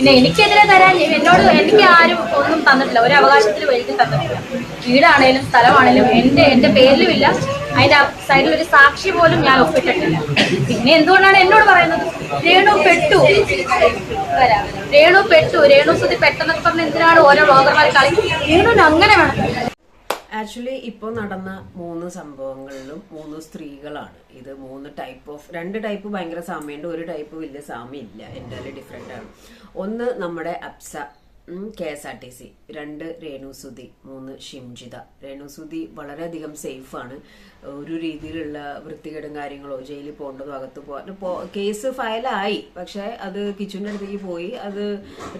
പിന്നെ എനിക്കെതിരെ തരാൻ എന്നോട് എനിക്ക് ആരും ഒന്നും തന്നിട്ടില്ല. ഒരു അവകാശത്തിൽ എനിക്ക് തന്നിട്ടില്ല. വീടാണേലും സ്ഥലമാണേലും എന്റെ എന്റെ പേരിലുമില്ല. അതിന്റെ സൈഡിൽ ഒരു സാക്ഷി പോലും ഞാൻ ഒപ്പിട്ടിട്ടില്ല. പിന്നെ എന്തുകൊണ്ടാണ് എന്നോട് പറയുന്നത്? രേണു പെട്ടു. രേണു പെട്ടു. രേണു സുധി പെട്ടെന്നൊക്കെ പറഞ്ഞ് എന്തിനാണ് ഓരോ ബ്ലോഗർമാർ കളി? രേണുവിന് അങ്ങനെ വേണം. ആക്ച്വലി ഇപ്പോൾ നടന്ന മൂന്ന് സംഭവങ്ങളിലും മൂന്ന് സ്ത്രീകളാണ്. ഇത് മൂന്ന് ടൈപ്പ് ഓഫ് രണ്ട് ടൈപ്പ് ഭയങ്കര സാമ്യമുണ്ട് ഒരു ടൈപ്പ് വലിയ സാമ്യമില്ല. എന്റെ ഡിഫറെന്റ് ആണ്. ഒന്ന് നമ്മുടെ APSA K S R T C രണ്ട് രേണുസുതി മൂന്ന് ഷിംജിത. രേണുസുതി വളരെയധികം സേഫാണ് ഒരു രീതിയിലുള്ള വൃത്തികേടും കാര്യങ്ങളോ ജയിലിൽ പോകേണ്ടതോ അകത്ത് പോകാൻ കേസ് ഫയലായി പക്ഷെ അത് കിച്ചുവിന്റെ അടുത്തേക്ക് പോയി. അത്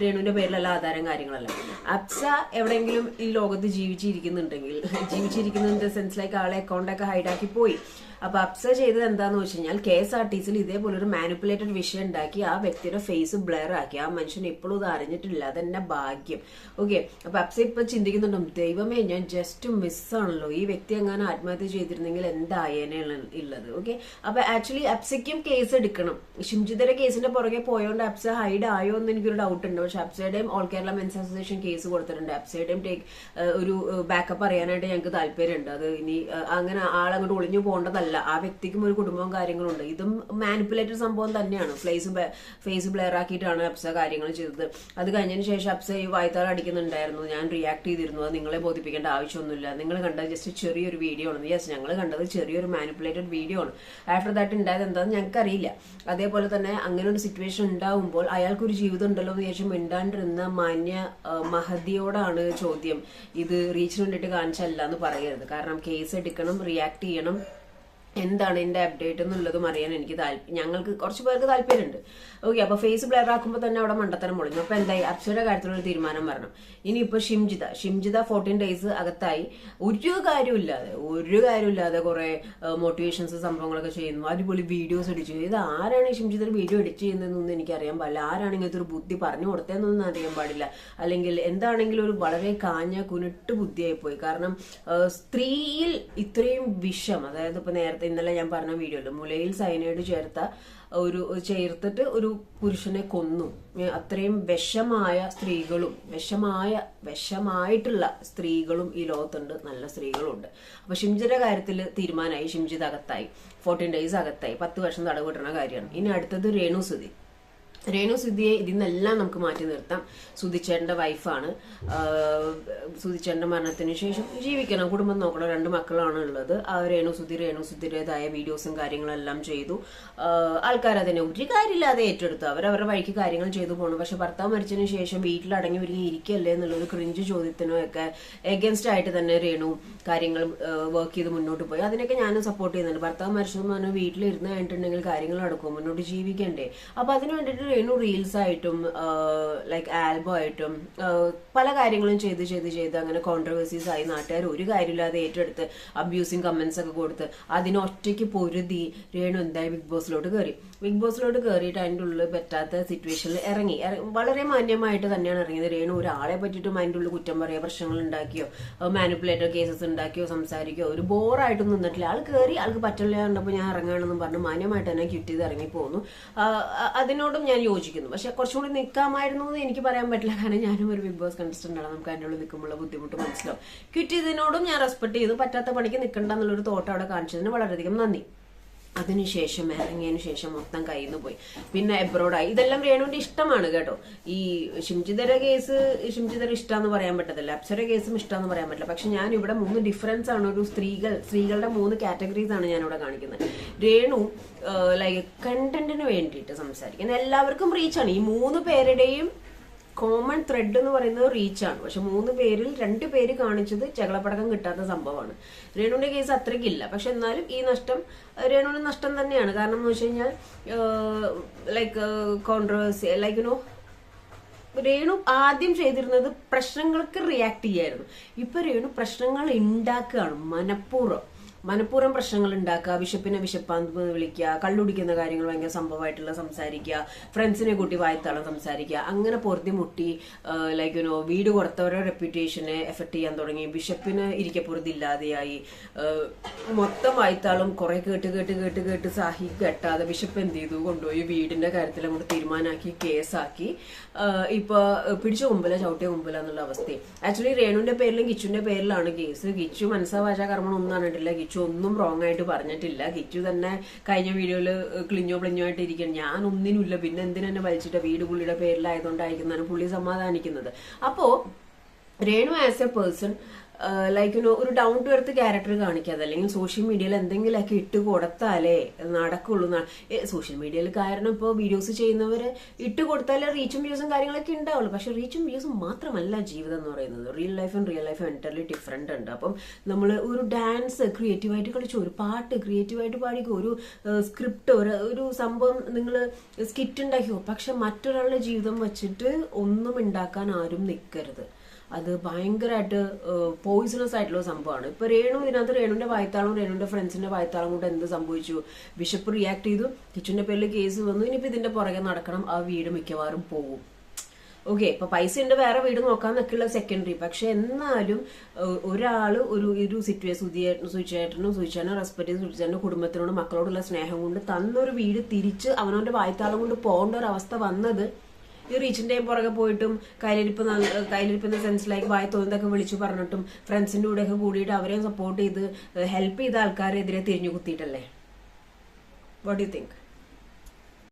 രേണുവിന്റെ പേരിലല്ല ആധാരം കാര്യങ്ങളല്ല. അപ്സ എവിടെയെങ്കിലും ഈ ലോകത്ത് ജീവിച്ചിരിക്കുന്നുണ്ടെങ്കിൽ ജീവിച്ചിരിക്കുന്ന സെൻസിലേക്ക് ആളെ അക്കൗണ്ടൊക്കെ ഹൈഡാക്കി പോയി. അപ്പൊ അപ്സ ചെയ്തത് എന്താന്ന് വെച്ച് കഴിഞ്ഞാൽ കെ എസ് ആർ ടി സിയിൽ ഇതേപോലെ ഒരു മാനിപ്പുലേറ്റഡ് വിഷയം ഉണ്ടാക്കി ആ വ്യക്തിയുടെ ഫേസ് ബ്ലർ ആക്കി. ആ മനുഷ്യൻ ഇപ്പോഴും ഇത് അറിഞ്ഞിട്ടില്ല. അതെന്നെ ഭാഗ്യം. ഓക്കെ അപ്പൊ അപ്സ ഇപ്പൊ ചിന്തിക്കുന്നുണ്ടോ ദൈവമേ ഞാൻ ജസ്റ്റ് മിസ്സാണല്ലോ ഈ വ്യക്തി അങ്ങനെ ആത്മഹത്യ ചെയ്തിരുന്നെങ്കിൽ എന്തായേനെ ഉള്ളത് ഓക്കെ അപ്പൊ ആക്ച്വലി അപ്സയ്ക്കും കേസ് എടുക്കണം. ഷിംജിതയുടെ കേസിന്റെ പുറകെ പോയോണ്ട് അപ്സ ഹൈഡ് ആയോ എന്ന് എനിക്കൊരു ഡൗട്ട് ഉണ്ട്. പക്ഷെ അപ്സയുടെയും all Kerala men's association case കൊടുത്തിട്ടുണ്ട്. അപ്സയുടെയും ടേക്ക് ഒരു ബാക്കപ്പ് അറിയാനായിട്ട് ഞങ്ങൾക്ക് താല്പര്യമുണ്ട്. അത് ഇനി അങ്ങനെ ആളങ്ങോട്ട് ഒളിഞ്ഞു പോകേണ്ടതല്ല. ആ വ്യക്തിക്കും ഒരു കുടുംബവും കാര്യങ്ങളും ഉണ്ട് ഇതും മാനിപ്പുലേറ്റഡ് സംഭവം തന്നെയാണ്. ഫ്ലേസ് ഫേസ് ബ്ലെയർ ആക്കിയിട്ടാണ് അപ്സ കാര്യങ്ങൾ ചെയ്തത്. അത് കഴിഞ്ഞതിന് ശേഷം അപ്സ ഈ അടിക്കുന്നുണ്ടായിരുന്നു. ഞാൻ റിയാക്ട് ചെയ്തിരുന്നു. അത് നിങ്ങളെ ബോധിപ്പിക്കേണ്ട ആവശ്യമൊന്നുമില്ല. നിങ്ങൾ കണ്ടത് ജസ്റ്റ് ചെറിയൊരു വീഡിയോ ആണ്. യെസ് ഞങ്ങൾ കണ്ടത് ചെറിയൊരു മാനിപ്പുലേറ്റഡ് വീഡിയോ ആണ്. ആഫ്റ്റർ ദാറ്റ് ഉണ്ടായത് എന്താണെന്ന് ഞങ്ങൾക്ക് അറിയില്ല അതേപോലെ തന്നെ അങ്ങനെ ഒരു സിറ്റുവേഷൻ ഉണ്ടാവുമ്പോൾ അയാൾക്കൊരു ജീവിതം ഉണ്ടല്ലോ എന്ന് ശേഷം മിണ്ടാണ്ടിരുന്ന മാന്യ മഹതിയോടാണ് ചോദ്യം. ഇത് റീച്ചിന് വേണ്ടിയിട്ട് കാണിച്ചല്ല എന്ന് പറയരുത്. കാരണം കേസ് എടുക്കണം റിയാക്ട് ചെയ്യണം. എന്താണ് ഇതിന്റെ അപ്ഡേറ്റ് എന്നുള്ളതും അറിയാൻ എനിക്ക് താല്പര്യം ഞങ്ങൾക്ക് കുറച്ച് പേർക്ക് താല്പര്യമുണ്ട്. ഓക്കെ അപ്പൊ ഫേസ് ബ്ലർ ആക്കുമ്പോൾ തന്നെ അവിടെ മണ്ടത്തരം പൊളിഞ്ഞു. അപ്പൊ എന്തായി? അർച്ചയുടെ കാര്യത്തിലൊരു തീരുമാനം വരണം. ഇനിയിപ്പോ ഷിംജിത ഷിംജിത ഫോർട്ടീൻ ഡേയ്സ് അകത്തായി. ഒരു കാര്യമില്ലാതെ ഒരു കാര്യമില്ലാതെ കുറെ മോട്ടിവേഷൻസ് സംഭവങ്ങളൊക്കെ ചെയ്യുന്നു. അടിപൊളി വീഡിയോസ് എഡിറ്റ് ചെയ്യുന്നു ഇത് ആരാണ് ഈ ഷിംജിത വീഡിയോ എഡിറ്റ് ചെയ്യുന്നതെന്നൊന്നും എനിക്ക് അറിയാൻ പാടില്ല. ആരാണ് ഇങ്ങനത്തെ ഒരു ബുദ്ധി പറഞ്ഞു കൊടുത്തതെന്നൊന്നും അറിയാൻ പാടില്ല. അല്ലെങ്കിൽ എന്താണെങ്കിലും ഒരു വളരെ കാഞ്ഞ കുനിട്ട് ബുദ്ധിയായി പോയി കാരണം സ്ത്രീയിൽ ഇത്രയും വിഷം അതായത് ഇപ്പൊ നേരത്തെ ഇന്നലെ ഞാൻ പറഞ്ഞ വീഡിയോയിൽ മുലയിൽ സൈനൈഡ് ചേർത്ത ഒരു ചേർത്തിട്ട് ഒരു പുരുഷനെ കൊന്നു. അത്രയും വിഷമായ സ്ത്രീകളും വിഷമായ വിഷമായിട്ടുള്ള സ്ത്രീകളും ഈ ലോകത്തുണ്ട്. നല്ല സ്ത്രീകളുണ്ട്. അപ്പൊ ഷിംജിയുടെ കാര്യത്തിൽ തീരുമാനമായി. ഷിംജിത് അകത്തായി. ഫോർട്ടീൻ ഡേയ്സ് അകത്തായി. പത്ത് വർഷം തടവിടുന്ന കാര്യമാണ്. ഇനി അടുത്തത് രേണു സുധി. രേണു സുധിയെ ഇതിൽ നിന്നെല്ലാം നമുക്ക് മാറ്റി നിർത്താം. സുധിച്ചേട്ടന്റെ വൈഫാണ് സുധിച്ചേട്ടന്റെ മരണത്തിന് ശേഷം ജീവിക്കണം. കുടുംബം നോക്കണം. രണ്ട് മക്കളാണ് ഉള്ളത്. രേണു സുധി രേണു സുധിയുടേതായ വീഡിയോസും കാര്യങ്ങളെല്ലാം ചെയ്തു. ആൾക്കാർ അതിനെ ഒരു കാര്യമില്ലാതെ ഏറ്റെടുത്തു. അവരവരുടെ വഴിക്ക് കാര്യങ്ങൾ ചെയ്തു പോകണം പക്ഷെ ഭർത്താവ് മരിച്ചതിന് ശേഷം വീട്ടിൽ അടങ്ങി ഒരുങ്ങി ഇരിക്കല്ലേ എന്നുള്ളൊരു ക്രിഞ്ച് ചോദ്യത്തിനും ഒക്കെ എഗൻസ്റ്റ് ആയിട്ട് തന്നെ രേണു കാര്യങ്ങൾ വർക്ക് ചെയ്ത് മുന്നോട്ട് പോയി. അതിനൊക്കെ ഞാനും സപ്പോർട്ട് ചെയ്യുന്നുണ്ട്. ഭർത്താവ് മരിച്ചതെന്ന് പറഞ്ഞാൽ വീട്ടിലിരുന്ന് കഴിഞ്ഞിട്ടുണ്ടെങ്കിൽ കാര്യങ്ങൾ നടക്കും മുന്നോട്ട് ജീവിക്കണ്ടേ? അപ്പൊ അതിന് വേണ്ടിയിട്ട് രേണു റീൽസ് ആയിട്ടും ലൈക്ക് ആൽബം ആയിട്ടും പല കാര്യങ്ങളും ചെയ്ത് ചെയ്ത് ചെയ്ത് അങ്ങനെ കോൺട്രവേഴ്സീസ് ആയി നാട്ടുകാർ ഒരു കാര്യമില്ലാതെ ഏറ്റെടുത്ത് അബ്യൂസിങ് കമന്റ്സ് ഒക്കെ കൊടുത്ത് അതിനൊറ്റയ്ക്ക് പൊരുതി രേണു എന്തായി ബിഗ് ബോസിലോട്ട് കയറി ബിഗ് ബോസിലോട്ട് കയറിയിട്ട് അതിന്റെ ഉള്ളിൽ പറ്റാത്ത സിറ്റുവേഷനിൽ ഇറങ്ങി. വളരെ മാന്യമായിട്ട് തന്നെയാണ് ഇറങ്ങിയത്. രേണു ഒരാളെ പറ്റിയിട്ടും അതിന്റെ ഉള്ളിൽ കുറ്റം പറയുക പ്രശ്നങ്ങൾ ഉണ്ടാക്കിയോ മാനിപ്പുലേറ്റർ കേസസ് ഉണ്ടാക്കിയോ സംസാരിക്കോ ഒരു ബോറായിട്ട് നിന്നിട്ടില്ല. ആൾ കയറി ആൾക്ക് പറ്റില്ല കണ്ടപ്പോൾ ഞാൻ ഇറങ്ങുകയാണെന്നും പറഞ്ഞു മാന്യമായിട്ട് തന്നെ ക്വിറ്റ് ചെയ്ത് ഇറങ്ങി പോകുന്നു അതിനോടും ഞാൻ യോജിക്കുന്നു. പക്ഷെ കുറച്ചുകൂടി നിൽക്കാമായിരുന്നു എന്ന് എനിക്ക് പറയാൻ പറ്റില്ല. കാരണം ഞാനും ഒരു ബിഗ് ബോസ് കണ്ടസ്റ്റന്റ് ആണ്. നമുക്ക് അതിന്റെ നിൽക്കുമ്പോൾ ബുദ്ധിമുട്ട് മനസ്സിലാവും. ക്വിറ്റ് ചെയ്തതിനോടും ഞാൻ റെസ്പെക്ട് ചെയ്തു. പറ്റാത്ത പണിക്ക് നിൽക്കണ്ട എന്നുള്ളൊരു തോട്ട് അവിടെ കാണിച്ചതിന് വളരെയധികം നന്ദി. അതിനുശേഷം ഇറങ്ങിയതിനു ശേഷം മൊത്തം കയ്യിൽ നിന്ന് പോയി. പിന്നെ എബ്രോഡായി ഇതെല്ലാം രേണുവിന്റെ ഇഷ്ടമാണ് കേട്ടോ. ഈ ഷിംജിതര കേസ് ഷിംജിതര ഇഷ്ടമെന്ന് പറയാൻ പറ്റത്തില്ല. അപ്സര കേസും ഇഷ്ടമെന്ന് പറയാൻ പറ്റില്ല. പക്ഷെ ഞാൻ ഇവിടെ മൂന്ന് ഡിഫറൻസ് ആണ്. ഒരു സ്ത്രീകൾ സ്ത്രീകളുടെ മൂന്ന് കാറ്റഗറീസ് ആണ് ഞാൻ ഇവിടെ കാണിക്കുന്നത്. രേണു ലൈക്ക് കണ്ടന്റിന് വേണ്ടിയിട്ട് സംസാരിക്കുന്നത്. എല്ലാവർക്കും റീച്ചാണ് ഈ മൂന്ന് പേരുടെയും കോമൺ ത്രെഡ് എന്ന് പറയുന്നത് റീച്ചാണ് പക്ഷെ മൂന്ന് പേരിൽ രണ്ട് പേര് കാണിച്ചത് ചകളപ്പടക്കം കിട്ടാത്ത സംഭവമാണ്. രേണുവിന്റെ കേസ് അത്രയ്ക്കില്ല പക്ഷെ എന്നാലും ഈ നഷ്ടം രേണുവിന്റെ രേണുവിന് നഷ്ടം തന്നെയാണ്. കാരണം എന്ന് വെച്ച് കഴിഞ്ഞാൽ like controversy like you know Renu ആദ്യം ചെയ്തിരുന്നത് പ്രശ്നങ്ങൾക്ക് റിയാക്ട് ചെയ്യായിരുന്നു. ഇപ്പൊ രേണു പ്രശ്നങ്ങൾ ഉണ്ടാക്കുകയാണ് മനഃപൂർവം. മനഃപൂർവം പ്രശ്നങ്ങൾ ഉണ്ടാക്കുക വിശപ്പിനെ വിശപ്പാന്ന് വിളിക്കുക കള്ളുടിക്കുന്ന കാര്യങ്ങൾ ഭയങ്കര സംഭവമായിട്ടുള്ള സംസാരിക്കുക ഫ്രണ്ട്സിനെ കൂട്ടി വായത്താളം സംസാരിക്കുക അങ്ങനെ പൊറുതി മുട്ടി ലൈക്ക് യുനോ വീട് കൊടുത്തവരുടെ റെപ്യൂട്ടേഷനെ എഫക്ട് ചെയ്യാൻ തുടങ്ങി. ബിഷപ്പിന് ഇരിക്കപ്പുറത്ത് ഇല്ലാതെയായി. മൊത്തം വായത്താളം കുറെ കേട്ട് കേട്ട് കേട്ട് കേട്ട് സാഹി കെട്ടാതെ ബിഷപ്പ് എന്ത് ചെയ്തു? കൊണ്ടുപോയി വീടിന്റെ കാര്യത്തിൽ അങ്ങോട്ട് തീരുമാനമാക്കി കേസാക്കി. ഇപ്പൊ പിടിച്ച മുമ്പില ചവിട്ടിയ മുമ്പില എന്നുള്ള അവസ്ഥ ആക്ച്വലി രേണുവിന്റെ പേരിലും കിച്ചുവിന്റെ പേരിലാണ് കേസ്. കിച്ചു മനസ്സാ ഭാഷ കർമ്മം ഒന്നും അറിഞ്ഞിട്ടില്ല ഒന്നും റോങ് ആയിട്ട് പറഞ്ഞിട്ടില്ല. കിച്ചു തന്നെ കഴിഞ്ഞ വീഡിയോയിൽ ക്ലിഞ്ഞോ പ്ലിഞ്ഞോ ആയിട്ട് ഇരിക്കണം ഞാൻ ഒന്നിനുമില്ല. പിന്നെ എന്തിനെന്നെ വലിച്ചിട്ട് വീട് പുള്ളിയുടെ പേരിലായതുകൊണ്ടായിരിക്കുന്നതാണ് പുള്ളി സമാധാനിക്കുന്നത്. അപ്പോ Renu as a person like you know ഒരു ഡൗൺ ടു എർത്ത് ക്യാരക്ടർ കാണിക്കാതെ അല്ലെങ്കിൽ സോഷ്യൽ മീഡിയയിൽ എന്തെങ്കിലുമൊക്കെ ഇട്ട് കൊടുത്താലേ നടക്കുള്ളൂ സോഷ്യൽ മീഡിയയിൽ കാരണം ഇപ്പോൾ വീഡിയോസ് ചെയ്യുന്നവര് ഇട്ട് കൊടുത്താലേ റീച്ചും വ്യൂസും കാര്യങ്ങളൊക്കെ ഉണ്ടാവുള്ളൂ. പക്ഷെ റീച്ചും വ്യൂസും മാത്രമല്ല ജീവിതം എന്ന് പറയുന്നത്. റിയൽ ലൈഫും റിയൽ ലൈഫും എന്റർലി ഡിഫറെന്റ് ഉണ്ട്. അപ്പം നമ്മൾ ഒരു ഡാൻസ് ക്രിയേറ്റീവായിട്ട് കളിച്ചു ഒരു പാട്ട് ക്രിയേറ്റീവായിട്ട് പാടിക്കോ ഒരു സ്ക്രിപ്റ്റ് ഒരു ഒരു സംഭവം നിങ്ങൾ സ്കിറ്റ് ഉണ്ടാക്കിയോ പക്ഷെ മറ്റൊരാളുടെ ജീവിതം വെച്ചിട്ട് ഒന്നും ഉണ്ടാക്കാൻ ആരും നിൽക്കരുത് അത് ഭയങ്കരമായിട്ട് പോയിസണസ് ആയിട്ടുള്ള സംഭവമാണ്. ഇപ്പൊ രേണു ഇതിനകത്ത് രേണുവിന്റെ വായത്താളും രേണുവിന്റെ ഫ്രണ്ട്സിന്റെ വായത്താളും കൊണ്ട് എന്ത് സംഭവിച്ചു? ബിഷപ്പ് റിയാക്ട് ചെയ്തു. കിച്ചന്റെ പേരിൽ കേസ് വന്നു. ഇനിയിപ്പോ ഇതിന്റെ പുറകെ നടക്കണം. ആ വീട് മിക്കവാറും പോകും ഓക്കെ ഇപ്പൊ പൈസ ഉണ്ട്. വേറെ വീട് നോക്കാൻ നിൽക്കുള്ള സെക്കൻഡറി പക്ഷെ എന്നാലും ഒരാൾ ഒരു ഒരു സിറ്റുവേഷൻ സുചേട്ടനും സുചേട്ടനും റെസ്പെക്ട് ചെയ്ത് സുചേട്ടനും കുടുംബത്തിനോട് മക്കളോടുള്ള സ്നേഹം കൊണ്ട് തന്നൊരു വീട് തിരിച്ച് അവനവന്റെ വായത്താളം കൊണ്ട് പോകേണ്ട ഒരു അവസ്ഥ വന്നത് ഈ റീച്ചിന്റെയും പുറകെ പോയിട്ടും കയ്യിലിരിപ്പ് കയ്യിലിരിപ്പുന്ന സെൻസ് ലൈക്ക് വായ തോന്നുന്നതൊക്കെ വിളിച്ചു പറഞ്ഞിട്ടും ഫ്രണ്ട്സിന്റെ കൂടെയൊക്കെ കൂടിയിട്ട് അവരെയും സപ്പോർട്ട് ചെയ്ത് ഹെൽപ്പ് ചെയ്ത ആൾക്കാരെതിരെ തിരിഞ്ഞു കുത്തിയിട്ടല്ലേ? What you think